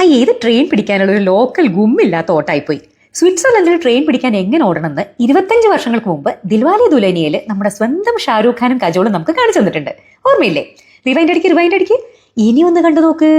ആ ഏത് ട്രെയിൻ പിടിക്കാനുള്ള ഒരു ലോക്കൽ ഗുമ്മില്ലാത്ത ഓട്ടായിപ്പോയി. സ്വിറ്റ്സർലൻഡിൽ ട്രെയിൻ പിടിക്കാൻ എങ്ങനെ ഓടണമെന്ന് ഇരുപത്തഞ്ച് വർഷങ്ങൾക്ക് മുമ്പ് ദിൽവാലി ദുലേനിയയിൽ നമ്മുടെ സ്വന്തം ഷാരൂഖ് ഖാനും കജോളും നമുക്ക് കാണിച്ചു തന്നിട്ടുണ്ട്. ഓർമ്മയില്ലേ? റിവൈൻഡ് അടിക്ക് റിവൈൻഡ് അടിക്ക്. ഇനി ഒന്ന് കണ്ടു നോക്ക്.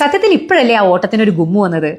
സത്യത്തിൽ ഇപ്പോഴല്ലേ ആ ഓട്ടത്തിന് ഒരു ഗുമ്മു വന്നത്?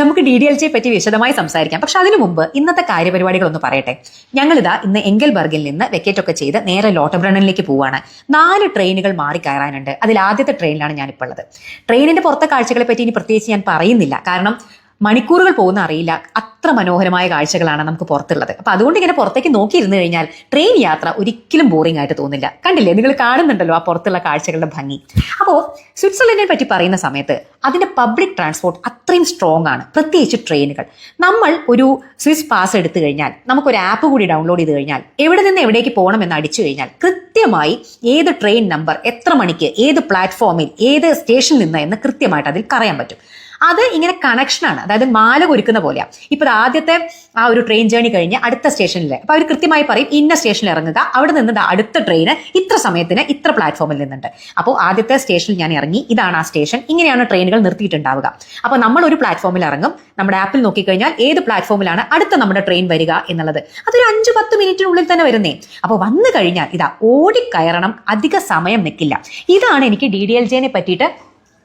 നമുക്ക് ഡി ഡി എൽ ജിയെ പറ്റി വിശദമായി സംസാരിക്കാം. പക്ഷെ അതിനു മുമ്പ് ഇന്നത്തെ കാര്യപരിപാടികളൊന്ന് പറയട്ടെ. ഞങ്ങളിതാ ഇന്ന് എങ്കൽബർഗിൽ നിന്ന് വെക്കേറ്റ് ഒക്കെ ചെയ്ത് നേരെ ലോട്ടബ്രണനിലേക്ക് പോവാണ്. നാല് ട്രെയിനുകൾ മാറി കയറാനുണ്ട്. അതിൽ ആദ്യത്തെ ട്രെയിനിലാണ് ഞാനിപ്പോൾ ഉള്ളത് ട്രെയിനിന്റെ പുറത്തെ കാഴ്ചകളെ പറ്റി ഇനി പ്രത്യേകിച്ച് ഞാൻ പറയുന്നില്ല. കാരണം മണിക്കൂറുകൾ പോകുന്ന അറിയില്ല. അത്ര മനോഹരമായ കാഴ്ചകളാണ് നമുക്ക് പുറത്തുള്ളത്. അപ്പൊ അതുകൊണ്ട് ഇങ്ങനെ പുറത്തേക്ക് നോക്കിയിരുന്നു കഴിഞ്ഞാൽ ട്രെയിൻ യാത്ര ഒരിക്കലും ബോറിംഗ് ആയിട്ട് തോന്നില്ല. കണ്ടില്ലേ? നിങ്ങൾ കാണുന്നുണ്ടല്ലോ ആ പുറത്തുള്ള കാഴ്ചകളുടെ ഭംഗി. അപ്പോൾ സ്വിറ്റ്സർലൻഡിനെ പറ്റി പറയുന്ന സമയത്ത് അതിന്റെ പബ്ലിക് ട്രാൻസ്പോർട്ട് അത്രയും സ്ട്രോങ് ആണ്. പ്രത്യേകിച്ച് ട്രെയിനുകൾ. നമ്മൾ ഒരു സ്വിസ് പാസ് എടുത്തു കഴിഞ്ഞാൽ നമുക്കൊരു ആപ്പ് കൂടി ഡൗൺലോഡ് ചെയ്ത് കഴിഞ്ഞാൽ എവിടെ നിന്ന് എവിടേക്ക് പോകണം എന്ന് അടിച്ചു കഴിഞ്ഞാൽ കൃത്യമായി ഏത് ട്രെയിൻ നമ്പർ എത്ര മണിക്ക് ഏത് പ്ലാറ്റ്ഫോമിൽ ഏത് സ്റ്റേഷനിൽ നിന്ന് എന്ന് കൃത്യമായിട്ട് അതിൽ പറയാൻ പറ്റും. അത് ഇങ്ങനെ കണക്ഷനാണ് അതായത് മാല കുരുക്കുന്ന പോലെയാണ് ഇപ്പൊ ആദ്യത്തെ ആ ഒരു ട്രെയിൻ ജേണി കഴിഞ്ഞ് അടുത്ത സ്റ്റേഷനിൽ അപ്പൊ അവർ കൃത്യമായി പറയും ഇന്ന സ്റ്റേഷനിൽ ഇറങ്ങുക. അവിടെ നിന്ന് അടുത്ത ട്രെയിൻ ഇത്ര സമയത്തിന് ഇത്ര പ്ലാറ്റ്ഫോമിൽ നിന്നുണ്ട്. അപ്പോൾ ആദ്യത്തെ സ്റ്റേഷനിൽ ഞാൻ ഇറങ്ങി ഇതാണ് ആ സ്റ്റേഷൻ. ഇങ്ങനെയാണ് ട്രെയിനുകൾ നിർത്തിയിട്ടുണ്ടാവുക. അപ്പോൾ നമ്മൾ ഒരു പ്ലാറ്റ്ഫോമിൽ ഇറങ്ങും. നമ്മുടെ ആപ്പിൽ നോക്കിക്കഴിഞ്ഞാൽ ഏത് പ്ലാറ്റ്ഫോമിലാണ് അടുത്ത നമ്മുടെ ട്രെയിൻ വരിക എന്നുള്ളത്. അതൊരു അഞ്ച് പത്ത് മിനിറ്റിനുള്ളിൽ തന്നെ വരുന്നേ. അപ്പോൾ വന്നു കഴിഞ്ഞാൽ ഇതാ ഓടിക്കയറണം അധിക സമയം നിൽക്കില്ല ഇതാണ് എനിക്ക് ഡി ഡി എൽ ജെനെ പറ്റിയിട്ട്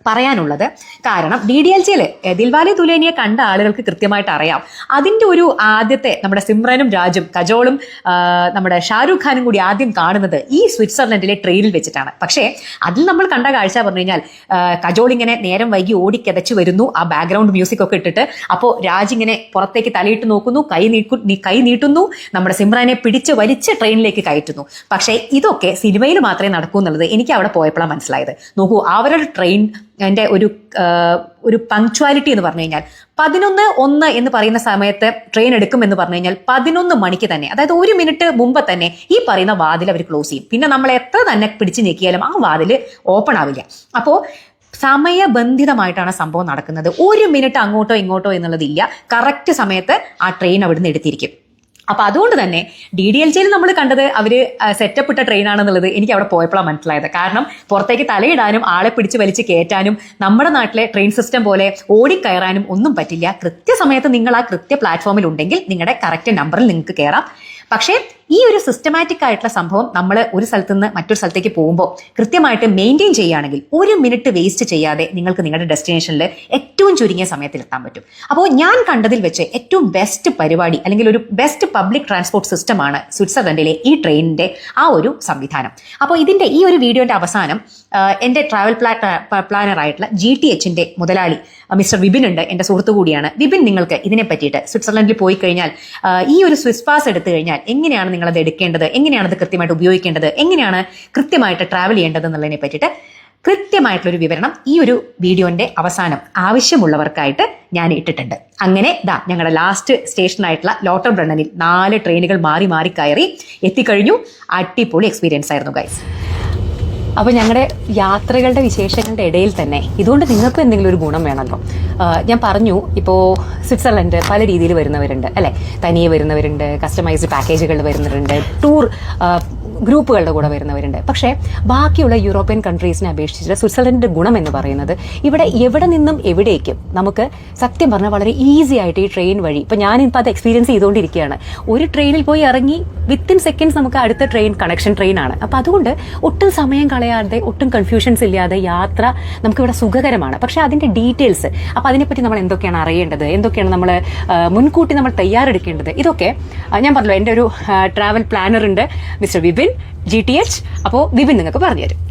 പറയാനുള്ളത്. കാരണം ഡി ഡി എൽ സിയിൽ ദിൽവാലി തുലേനിയെ കണ്ട ആളുകൾക്ക് കൃത്യമായിട്ട് അറിയാം. അതിന്റെ ഒരു ആദ്യത്തെ നമ്മുടെ സിമ്രനും രാജും കജോളും നമ്മുടെ ഷാരൂഖ് ഖാനും കൂടി ആദ്യം കാണുന്നത് ഈ സ്വിറ്റ്സർലൻഡിലെ ട്രെയിനിൽ വെച്ചിട്ടാണ്. പക്ഷേ അതിൽ നമ്മൾ കണ്ട കാഴ്ച പറഞ്ഞു കഴിഞ്ഞാൽ കജോൾ ഇങ്ങനെ നേരം വൈകി ഓടിക്കതച്ച് വരുന്നു ആ ബാക്ക്ഗ്രൗണ്ട് മ്യൂസിക് ഒക്കെ ഇട്ടിട്ട്. അപ്പോൾ രാജ് ഇങ്ങനെ പുറത്തേക്ക് തലയിട്ട് നോക്കുന്നു കൈ നീക്കു കൈ നീട്ടുന്നു നമ്മുടെ സിമ്രാനെ പിടിച്ച് വലിച്ച് ട്രെയിനിലേക്ക് കയറ്റുന്നു. പക്ഷേ ഇതൊക്കെ സിനിമയിൽ മാത്രമേ നടക്കൂ എന്നുള്ളത് എനിക്ക് അവിടെ പോയപ്പോഴാണ് മനസ്സിലായത്. നോക്കൂ അവരുടെ ട്രെയിൻ എന്റെ ഒരു ഒരു പങ്ക്ച്വാലിറ്റി എന്ന് പറഞ്ഞു കഴിഞ്ഞാൽ പതിനൊന്ന് ഒന്ന് എന്ന് പറയുന്ന സമയത്ത് ട്രെയിൻ എടുക്കും എന്ന് പറഞ്ഞു കഴിഞ്ഞാൽ പതിനൊന്ന് മണിക്ക് തന്നെ അതായത് ഒരു മിനിറ്റ് മുമ്പ് തന്നെ ഈ പറയുന്ന വാതിൽ അവർ ക്ലോസ് ചെയ്യും. പിന്നെ നമ്മൾ എത്ര തന്നെ പിടിച്ചു ഞെക്കിയാലും ആ വാതിൽ ഓപ്പൺ ആവില്ല. അപ്പോൾ സമയബന്ധിതമായിട്ടാണ് സംഭവം നടക്കുന്നത്. ഒരു മിനിറ്റ് അങ്ങോട്ടോ ഇങ്ങോട്ടോ എന്നുള്ളതില്ല കറക്റ്റ് സമയത്ത് ആ ട്രെയിൻ അവിടുന്ന് എടുത്തിരിക്കും. അപ്പൊ അതുകൊണ്ട് തന്നെ ഡി ഡി എൽ ജിയിൽ നമ്മൾ കണ്ടത് അവർ സെറ്റപ്പ് ഇട്ട ട്രെയിൻ ആണെന്നുള്ളത് എനിക്ക് അവിടെ പോയപ്പോഴാണ് മനസ്സിലായത്. കാരണം പുറത്തേക്ക് തലയിടാനും ആളെ പിടിച്ച് വലിച്ച് കയറ്റാനും നമ്മുടെ നാട്ടിലെ ട്രെയിൻ സിസ്റ്റം പോലെ ഓടിക്കയറാനും ഒന്നും പറ്റില്ല. കൃത്യസമയത്ത് നിങ്ങൾ ആ കൃത്യ പ്ലാറ്റ്ഫോമിൽ ഉണ്ടെങ്കിൽ നിങ്ങളുടെ കറക്റ്റ് നമ്പറിൽ നിങ്ങൾക്ക് കയറാം പക്ഷേ ഈ ഒരു സിസ്റ്റമാറ്റിക് ആയിട്ടുള്ള സംഭവം നമ്മൾ ഒരു സ്ഥലത്ത് നിന്ന് മറ്റൊരു സ്ഥലത്തേക്ക് പോകുമ്പോൾ കൃത്യമായിട്ട് മെയിന്റെയിൻ ചെയ്യുകയാണെങ്കിൽ ഒരു മിനിറ്റ് വേസ്റ്റ് ചെയ്യാതെ നിങ്ങൾക്ക് നിങ്ങളുടെ ഡെസ്റ്റിനേഷനിൽ ഏറ്റവും ചുരുങ്ങിയ സമയത്തിൽ എത്താൻ പറ്റും. അപ്പോൾ ഞാൻ കണ്ടതിൽ വെച്ച് ഏറ്റവും ബെസ്റ്റ് പരിപാടി അല്ലെങ്കിൽ ഒരു ബെസ്റ്റ് പബ്ലിക് ട്രാൻസ്പോർട്ട് സിസ്റ്റമാണ് സ്വിറ്റ്സർലൻഡിലെ ഈ ട്രെയിനിന്റെ ആ ഒരു സംവിധാനം. അപ്പോൾ ഇതിന്റെ ഈ ഒരു വീഡിയോന്റെ അവസാനം എന്റെ ട്രാവൽ പ്ലാ പ്ലാനർ ആയിട്ടുള്ള ജി ടി എച്ചിന്റെ മുതലാളി മിസ്റ്റർ വിപിൻ ഉണ്ട് എന്റെ സുഹൃത്തു കൂടിയാണ്. വിപിൻ നിങ്ങൾക്ക് ഇതിനെ പറ്റിയിട്ട് സ്വിറ്റ്സർലൻഡിൽ പോയി കഴിഞ്ഞാൽ ഈ ഒരു സ്വിസ് പാസ് എടുത്തു കഴിഞ്ഞാൽ എങ്ങനെയാണ് നിങ്ങൾ അത് എടുക്കേണ്ടത് എങ്ങനെയാണ് അത് കൃത്യമായിട്ട് ഉപയോഗിക്കേണ്ടത് എങ്ങനെയാണ് കൃത്യമായിട്ട് ട്രാവൽ ചെയ്യേണ്ടത് എന്നുള്ളതിനെ പറ്റിയിട്ട് കൃത്യമായിട്ടുള്ളൊരു വിവരണം ഈ ഒരു വീഡിയോന്റെ അവസാനം ആവശ്യമുള്ളവർക്കായിട്ട് ഞാൻ ഇട്ടിട്ടുണ്ട്. അങ്ങനെ ദാ ഞങ്ങളുടെ ലാസ്റ്റ് സ്റ്റേഷനായിട്ടുള്ള ലോട്ടർ ബ്രണ്ണനിൽ നാല് ട്രെയിനുകൾ മാറി മാറി കയറി എത്തിക്കഴിഞ്ഞു. അടിപൊളി എക്സ്പീരിയൻസ് ആയിരുന്നു ഗൈസ് അപ്പോൾ ഞങ്ങളുടെ യാത്രകളുടെ വിശേഷങ്ങളുടെ ഇടയിൽ തന്നെ ഇതുകൊണ്ട് നിങ്ങൾക്ക് എന്തെങ്കിലും ഒരു ഗുണം വേണമല്ലോ ഞാൻ പറഞ്ഞു ഇപ്പോൾ സ്വിറ്റ്സർലൻഡ് പല രീതിയിൽ വരുന്നവരുണ്ട് അല്ലേ? തനിയെ വരുന്നവരുണ്ട് കസ്റ്റമൈസ്ഡ് പാക്കേജുകൾ വരുന്നവരുണ്ട് ടൂർ ഗ്രൂപ്പുകളുടെ കൂടെ വരുന്നവരുണ്ട്. പക്ഷേ ബാക്കിയുള്ള യൂറോപ്യൻ കൺട്രീസിനെ അപേക്ഷിച്ച് സ്വിറ്റ്സർലൻഡിന്റെ ഗുണം എന്ന് പറയുന്നത് ഇവിടെ എവിടെ നിന്നും എവിടേക്കും നമുക്ക് സത്യം പറഞ്ഞാൽ വളരെ ഈസി ആയിട്ട് ഈ ട്രെയിൻ വഴി ഇപ്പം ഞാനിപ്പോൾ അത് എക്സ്പീരിയൻസ് ചെയ്തുകൊണ്ടിരിക്കുകയാണ്. ഒരു ട്രെയിനിൽ പോയി ഇറങ്ങി വിത്തിൻ സെക്കൻഡ്സ് നമുക്ക് അടുത്ത ട്രെയിൻ കണക്ഷൻ ട്രെയിനാണ് അപ്പം അതുകൊണ്ട് ഒട്ടും സമയം കളയാതെ ഒട്ടും കൺഫ്യൂഷൻസ് ഇല്ലാതെ യാത്ര നമുക്കിവിടെ സുഖകരമാണ്. പക്ഷെ അതിന്റെ ഡീറ്റെയിൽസ് അപ്പോൾ അതിനെപ്പറ്റി നമ്മൾ എന്തൊക്കെയാണ് അറിയേണ്ടത്? എന്തൊക്കെയാണ് നമ്മൾ മുൻകൂട്ടി നമ്മൾ തയ്യാറെടുക്കേണ്ടത്? ഇതൊക്കെ ഞാൻ പറഞ്ഞല്ലോ എന്റെ ഒരു ട്രാവൽ പ്ലാനർ ഉണ്ട് mister Vipin G T H അപ്പോൾ വിപിൻ നിങ്ങൾക്ക് പറഞ്ഞുതരും.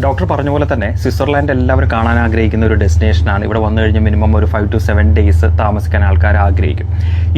ഡോക്ടർ പറഞ്ഞ പോലെ തന്നെ സ്വിറ്റ്സർലാൻഡ് എല്ലാവരും കാണാൻ ആഗ്രഹിക്കുന്ന ഒരു ഡെസ്റ്റിനേഷനാണ് ഇവിടെ വന്നു കഴിഞ്ഞാൽ മിനിമം ഒരു ഫൈവ് ടു സെവൻ ഡേയ്സ് താമസിക്കാൻ ആൾക്കാർ ആഗ്രഹിക്കും.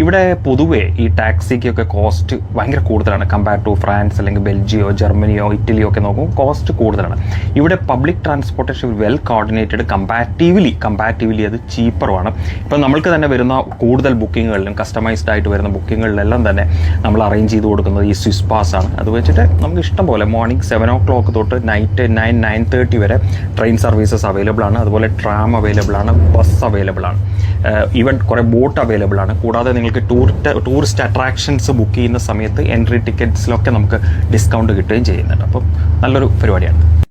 ഇവിടെ പൊതുവേ ഈ ടാക്സിക്കൊക്കെ കോസ്റ്റ് ഭയങ്കര കൂടുതലാണ്. കമ്പയർ ടു ഫ്രാൻസ് അല്ലെങ്കിൽ ബെൽജിയോ ജർമ്മനിയോ ഇറ്റലിയോ ഒക്കെ നോക്കും കോസ്റ്റ് കൂടുതലാണ്. ഇവിടെ public transportation well coordinated comparatively comparatively അത് ചീപ്പറുമാണ് ഇപ്പം നമ്മൾക്ക് തന്നെ വരുന്ന കൂടുതൽ ബുക്കിങ്ങുകളിലും കസ്റ്റമൈസ്ഡ് ആയിട്ട് വരുന്ന ബുക്കിങ്ങുകളിലെല്ലാം തന്നെ നമ്മൾ അറേഞ്ച് ചെയ്ത് കൊടുക്കുന്നത് ഈ സ്വിസ് പാസ് ആണ്. അത് വെച്ചിട്ട് നമുക്ക് ഇഷ്ടം പോലെ മോർണിംഗ് സെവൻ ഓ ക്ലോക്ക് തൊട്ട് നൈറ്റ് നയൻ നയൻ തേർട്ടി വരെ ട്രെയിൻ സർവീസസ് അവൈലബിൾ ആണ് അതുപോലെ ട്രാം അവൈലബിൾ ആണ് ബസ് അവൈലബിൾ ആണ് ഈവൻ കുറേ ബോട്ട് അവൈലബിൾ ആണ് കൂടാതെ നിങ്ങൾക്ക് ടൂർ ടൂറിസ്റ്റ് അട്രാക്ഷൻസ് ബുക്ക് ചെയ്യുന്ന സമയത്ത് എൻട്രി ടിക്കറ്റ്സിലൊക്കെ നമുക്ക് ഡിസ്കൗണ്ട് കിട്ടുകയും ചെയ്യുന്നുണ്ട്. അപ്പം നല്ലൊരു പരിപാടിയാണ്.